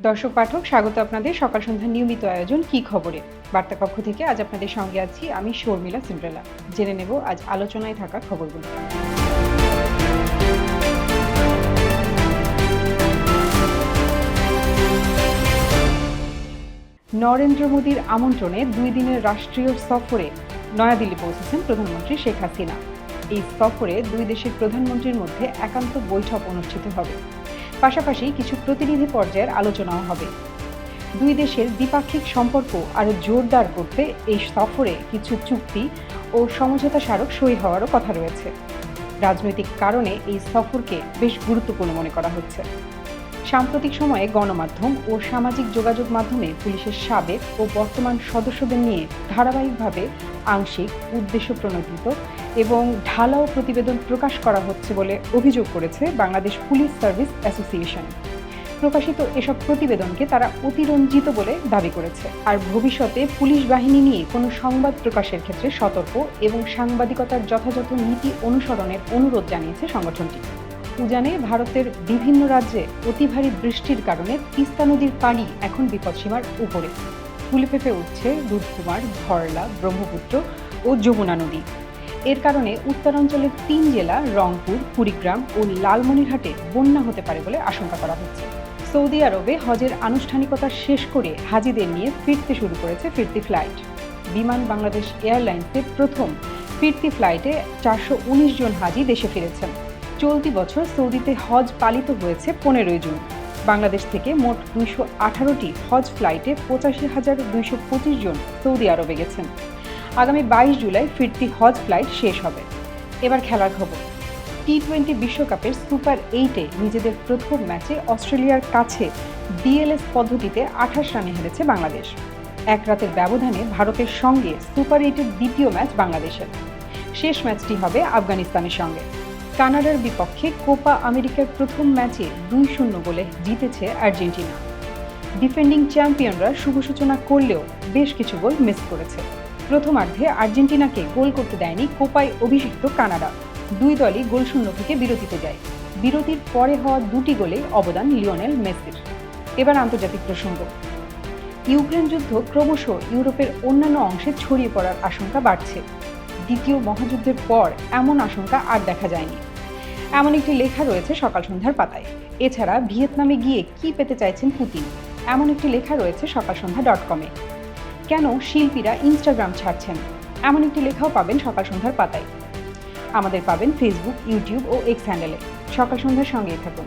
দর্শক পাঠক, স্বাগত আপনাদের সকাল সন্ধ্যা নিয়মিত আয়োজন কি খবরে? বার্তা কক্ষ থেকে আজ আপনাদের সঙ্গে আছি আমি শর্মিলা সিন্ড্রেলা। জেনে নেব আজ আলোচনায় থাকা খবরগুলো। নরেন্দ্র মোদীর আমন্ত্রণে দুই দিনের রাষ্ট্রীয় সফরে নয়াদিল্লি পৌঁছেছেন প্রধানমন্ত্রী শেখ হাসিনা। এই সফরে দুই দেশের প্রধানমন্ত্রীর মধ্যে একান্ত বৈঠক অনুষ্ঠিত হবে। পাশাপাশি কিছু প্রতিনিধি পর্যায়ের আলোচনাও হবে। দুই দেশের দ্বিপাক্ষিক সম্পর্ক আরও জোরদার করতে এই সফরে কিছু চুক্তি ও সমঝোতা স্মারক সই হওয়ারও কথা রয়েছে। রাজনৈতিক কারণে এই সফরকে বেশ গুরুত্বপূর্ণ মনে করা হচ্ছে। সাম্প্রতিক সময়ে গণমাধ্যম ও সামাজিক যোগাযোগ মাধ্যমে পুলিশের সাবেক ও বর্তমান সদস্যদের নিয়ে ধারাবাহিকভাবে আংশিক উদ্দেশ্য প্রণোদিত এবং ঢালাও প্রতিবেদন প্রকাশ করা হচ্ছে বলে অভিযোগ করেছে বাংলাদেশ পুলিশ সার্ভিস অ্যাসোসিয়েশন। প্রকাশিত এসব প্রতিবেদনকে তারা অতিরঞ্জিত বলে দাবি করেছে। আর ভবিষ্যতে পুলিশ বাহিনী নিয়ে কোনো সংবাদ প্রকাশের ক্ষেত্রে সতর্ক এবং সাংবাদিকতার যথাযথ নীতি অনুসরণের অনুরোধ জানিয়েছে সংগঠনটি। উজানে ভারতের বিভিন্ন রাজ্যে অতি ভারী বৃষ্টির কারণে তিস্তা নদীর পানি এখন বিপদসীমার উপরে। ফুলে ফেপে উঠছে দুধকুমার, ধরলা, ব্রহ্মপুত্র ও যমুনা নদী। এর কারণে উত্তরাঞ্চলের তিন জেলা রংপুর, কুড়িগ্রাম ও লালমনিরহাটে বন্যা হতে পারে বলে আশঙ্কা করা হচ্ছে। সৌদি আরবে হজের আনুষ্ঠানিকতা শেষ করে হাজিদের নিয়ে ফিরতে শুরু করেছে ফিরতি ফ্লাইট। বিমান বাংলাদেশ এয়ারলাইন্সের প্রথম ফিরতি ফ্লাইটে চারশো উনিশ জন হাজি দেশে ফিরেছেন। চলতি বছর সৌদিতে হজ পালিত হয়েছে পনেরোই জুন। বাংলাদেশ থেকে মোট দুইশো আঠারোটি হজ ফ্লাইটে পঁচাশি হাজার দুইশো পঁচিশ জন সৌদি আরবে গেছেন। আগামী বাইশ জুলাই ফিরতি হজ ফ্লাইট শেষ হবে। এবার খেলার খবর। টি টোয়েন্টি বিশ্বকাপের সুপার এইটে নিজেদের প্রথম ম্যাচে অস্ট্রেলিয়ার কাছে ডিএলএস পদ্ধতিতে আঠাশ রানে হেরেছে বাংলাদেশ। এক রাতের ব্যবধানে ভারতের সঙ্গে সুপার এইটের দ্বিতীয় ম্যাচ বাংলাদেশের। শেষ ম্যাচটি হবে আফগানিস্তানের সঙ্গে। কানাডার বিপক্ষে কোপা আমেরিকার প্রথম ম্যাচে দুই শূন্য গোলে জিতেছে আর্জেন্টিনা। ডিফেন্ডিং চ্যাম্পিয়নরা শুভ সূচনা করলেও বেশ কিছু গোল মিস করেছে। প্রথমার্ধে আর্জেন্টিনাকে গোল করতে দেয়নি কোপায় অভিষিক্ত কানাডা। দুই দলই গোলশূন্য থেকে বিরতিতে যায়। বিরতির পরে হওয়া দুটি গোলে অবদান লিওনেল মেসির। এবার আন্তর্জাতিক প্রসঙ্গ। ইউক্রেন যুদ্ধ ক্রমশ ইউরোপের অন্যান্য অংশে ছড়িয়ে পড়ার আশঙ্কা বাড়ছে। দ্বিতীয় মহাযুদ্ধের পর এমন আশঙ্কা আর দেখা যায়নি। এমন একটি লেখা রয়েছে সকাল সন্ধ্যার পাতায়। এছাড়া ভিয়েতনামে গিয়ে কি পেতে চাইছেন পুতিন? এমন একটি লেখা রয়েছে সকাল সন্ধ্যা ডট কমে কেন শিল্পীরা ইনস্টাগ্রাম ছাড়ছেন? এমন একটি লেখাও পাবেন সকাল সন্ধ্যার পাতায়। আমাদের পাবেন ফেসবুক ইউটিউব ও এক্স হ্যান্ডেলে সকাল সন্ধ্যার সঙ্গেই থাকুন।